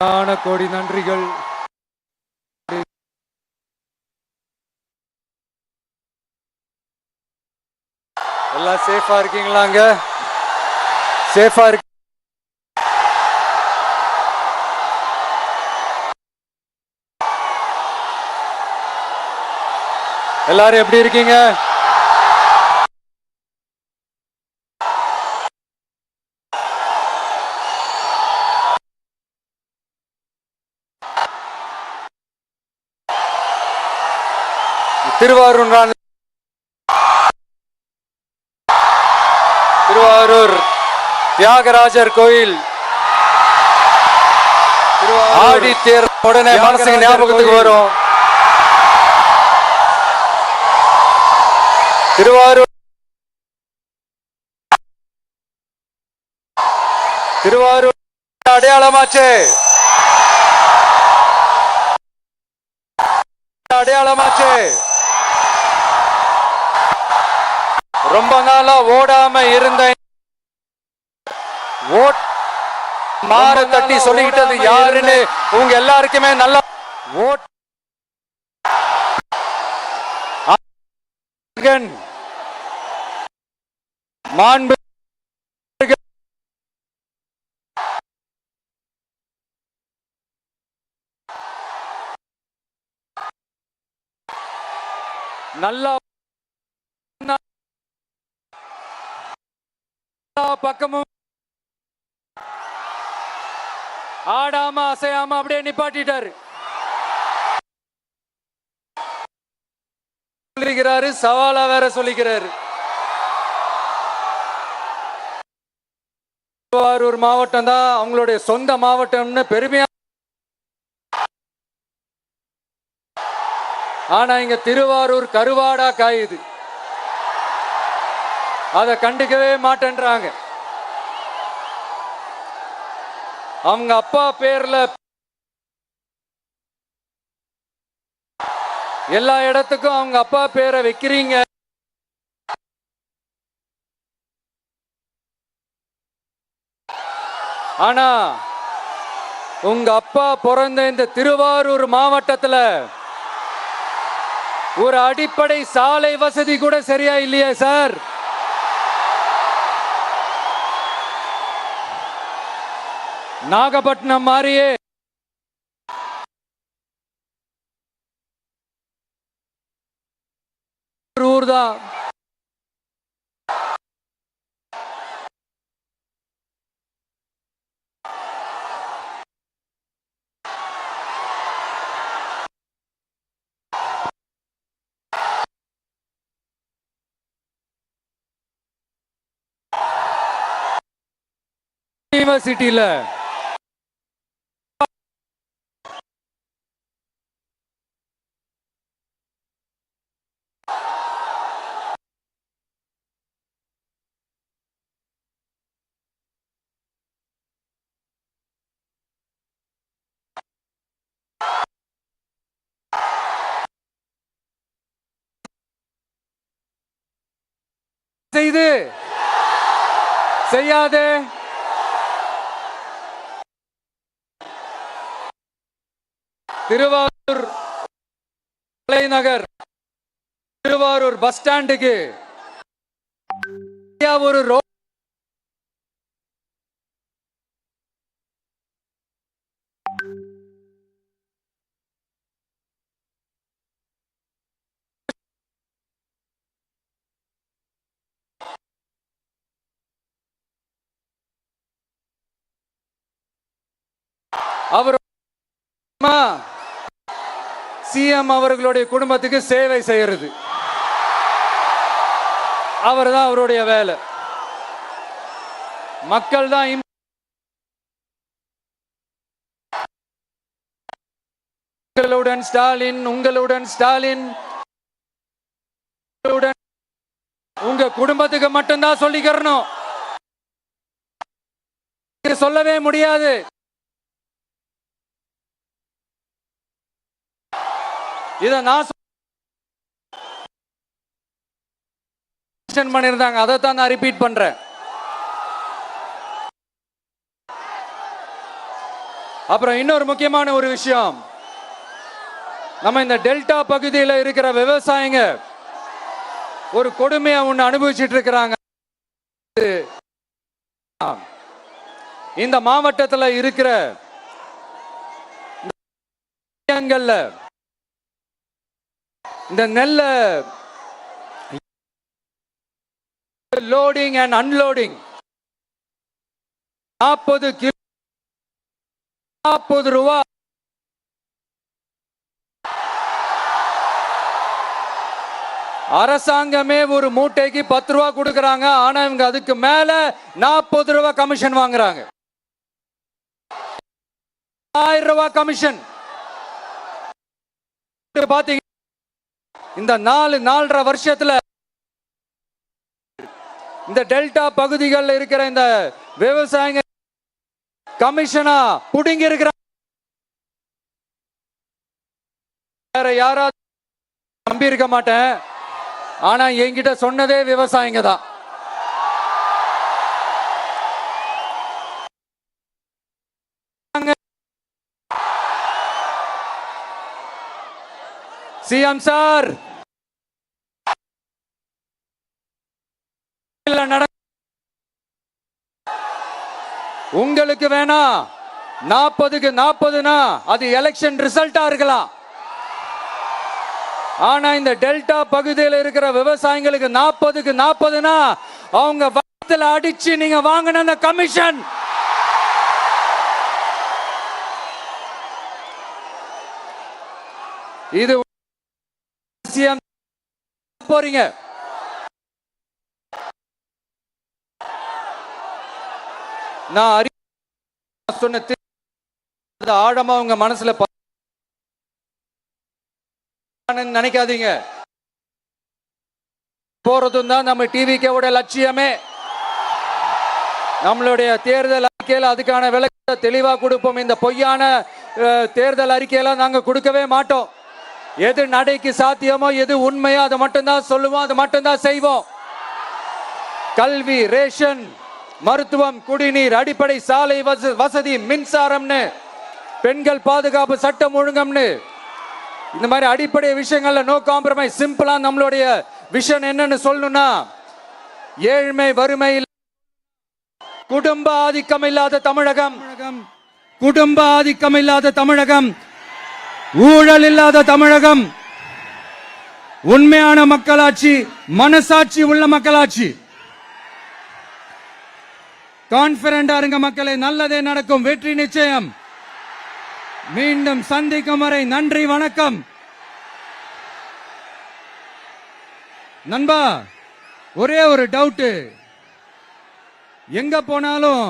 ஆன கோடி நன்றிகள். எல்லாம் சேஃபா இருக்கீங்களாங்க? சேஃபா இருக்கு எல்லாரும் எப்படி இருக்கீங்க? திருவாரூர் திருவாரூர் தியாகராஜர் கோயில். ஆடி தேர் உடனே மனசுக்கு ஞாபகத்துக்கு வரும். திருவாரூர் திருவாரூர் அடையாளமாச்சே. அடையாளமாச்சே. ரொம்ப நாளா ஓடாம இருந்த ஓட் மாற தட்டி சொல்லிக்கிட்டது யாருன்னு உங்க எல்லாருக்குமே நல்லா ஓட் மாண்பு நல்லா பக்கமும். ஆடாம அசையாம அப்படியே நிப்பாட்டிட்டாரு. சொல்லிக்கிறாரு சவாலா வேற சொல்லிக்கிறாரு. திருவாரூர் மாவட்டம் தான் அவங்களுடைய சொந்த மாவட்டம்னு பெருமையா ஆனா இங்க திருவாரூர் கருவாடா காயுது. அதை கண்டுக்கவே மாட்டேன்றாங்க. அவங்க அப்பா பேர்ல எல்லா இடத்துக்கும் அவங்க அப்பா பேரை வைக்கிறீங்க. ஆனா உங்க அப்பா பிறந்த இந்த திருவாரூர் மாவட்டத்துல ஒரு அடிப்படை சாலை வசதி கூட சரியா இல்லையா சார்? நாகப்பட்டினம் மாதிரியே ஒரு ஊர் தான் செய்து. செய்யாதே. திருவாரூர் தலைநகர் திருவாரூர் பஸ் ஸ்டாண்டுக்கு. ஒரு ரோ அவர் சிஎம் அவர்களுடைய குடும்பத்துக்கு சேவை செய்யறது. அவர் தான் அவருடைய வேலை. மக்கள் தான் உங்களுடன் ஸ்டாலின் உங்களுடன் ஸ்டாலின். உங்க குடும்பத்துக்கு மட்டும்தான் சொல்லிக்கிறணும். சொல்லவே முடியாது. இதை நான் பண்ணியிருந்தாங்க அதை தான் நான் ரிப்பீட் பண்றேன். அப்புறம் இன்னொரு முக்கியமான ஒரு விஷயம். நம்ம இந்த டெல்டா பகுதியில் இருக்கிற விவசாயிங்க ஒரு கொடுமையை ஒன்று அனுபவிச்சுட்டு இருக்கிறாங்க. இந்த மாவட்டத்தில் இருக்கிற இந்த நெல்லை லோடிங் அண்ட் அன்லோடிங் நாற்பது கிலோ நாற்பது ரூபா. அரசாங்கமே ஒரு மூட்டைக்கு பத்து ரூபா கொடுக்கறாங்க. ஆனா இவங்க அதுக்கு மேல நாற்பது ரூபா கமிஷன் வாங்குறாங்க. ஆயிரம் ரூபாய் கமிஷன் பாத்தீங்க இந்த நாலு நாலரை வருஷத்துல இந்த டெல்டா பகுதிகளில் இருக்கிற இந்த விவசாயிங்க கமிஷனா புடுங்கி இருக்கிற வேற யாராவது நம்பி இருக்க மாட்டேன். ஆனா என்கிட்ட சொன்னதே விவசாயிங்க தான். CM sir! உங்களுக்கு வேணா நாற்பதுக்கு நாற்பதுனா அது எலெக்ஷன் ரிசல்ட்டா இருக்கலாம். ஆனா இந்த டெல்டா பகுதியில் இருக்கிற விவசாயிகளுக்கு நாற்பதுக்கு நாற்பதுனா அவங்க வளத்தில் அடிச்சு நீங்க வாங்கின அந்த கமிஷன் இது போறீங்க. நான் அறி சொன்ன ஆழமா உங்க மனசுல நினைக்காதீங்க. போறதும் தான் நம்ம டிவிக்கோட லட்சியமே. நம்மளுடைய தேர்தல் அறிக்கையில் அதுக்கான விளக்கத்தை தெளிவா கொடுப்போம். இந்த பொய்யான தேர்தல் அறிக்கையெல்லாம் நாங்க கொடுக்கவே மாட்டோம். எது நடைக்கு சாத்தியமோ எது உண்மையோ அதை மட்டும்தான் சொல்லுவோம் அதை மட்டும்தான் செய்வோம். கல்வி ரேஷன் மருத்துவம் குடிநீர் அடிப்படை சாலை வச- வசதி மின்சாரம்னு பெண்கள் பாதுகாப்பு சட்டம் ஒழுங்கம்னு. இந்த மாதிரி அடிப்படை விஷயங்கள்ல நோ காம்ப்ரமைஸ் சிம்பிளா நம்மளுடைய விஷன் என்னன்னு சொல்லணும்னா ஏழ்மை வறுமை குடும்ப ஆதிக்கம் இல்லாத தமிழகம். குடும்ப ஆதிக்கம் இல்லாத தமிழகம். ஊழல் இல்லாத தமிழகம். உண்மையான மக்களாட்சி மனசாட்சி உள்ள மக்களாட்சி. கான்பிடண்டா இருங்க மக்களே நல்லதே நடக்கும் வெற்றி நிச்சயம். மீண்டும் சந்திக்கும் வரை நன்றி வணக்கம். நண்பா ஒரே ஒரு டவுட்டு எங்க போனாலும்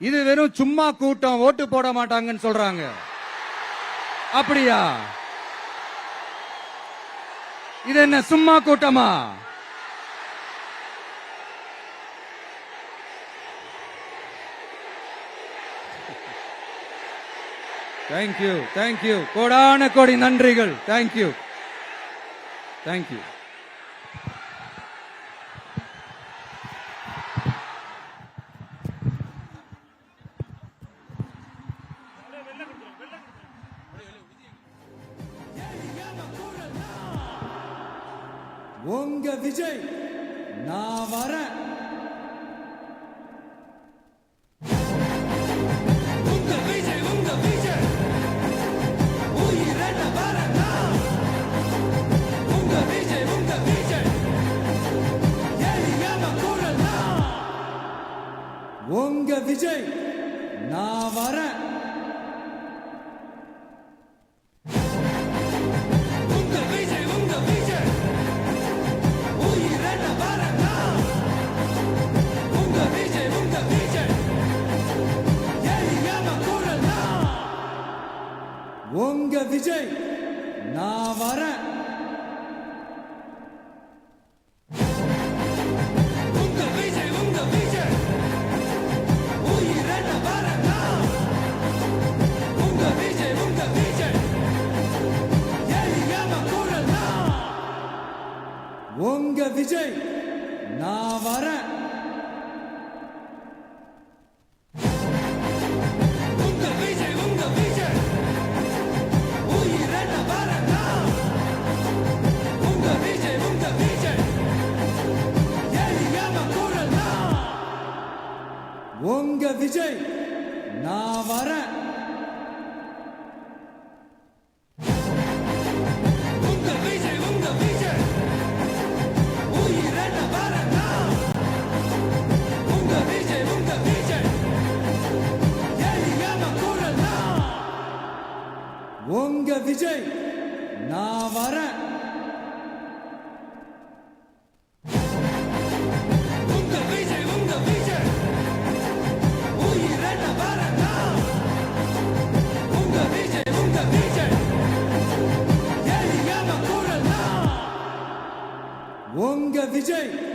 இது வெறும் சும்மா கூட்டம் ஓட்டு போட மாட்டாங்கன்னு சொல்றாங்க. அப்படியா? இது என்ன சும்மா கூட்டமா? தேங்க்யூ தேங்க்யூ கோடான கோடி நன்றிகள். தேங்க்யூ தேங்க்யூ உங்க விஜய் நான் வரேன். உங்க விஜய் நான் வரேன். உங்க விஜய் நான் வரேன். DJ!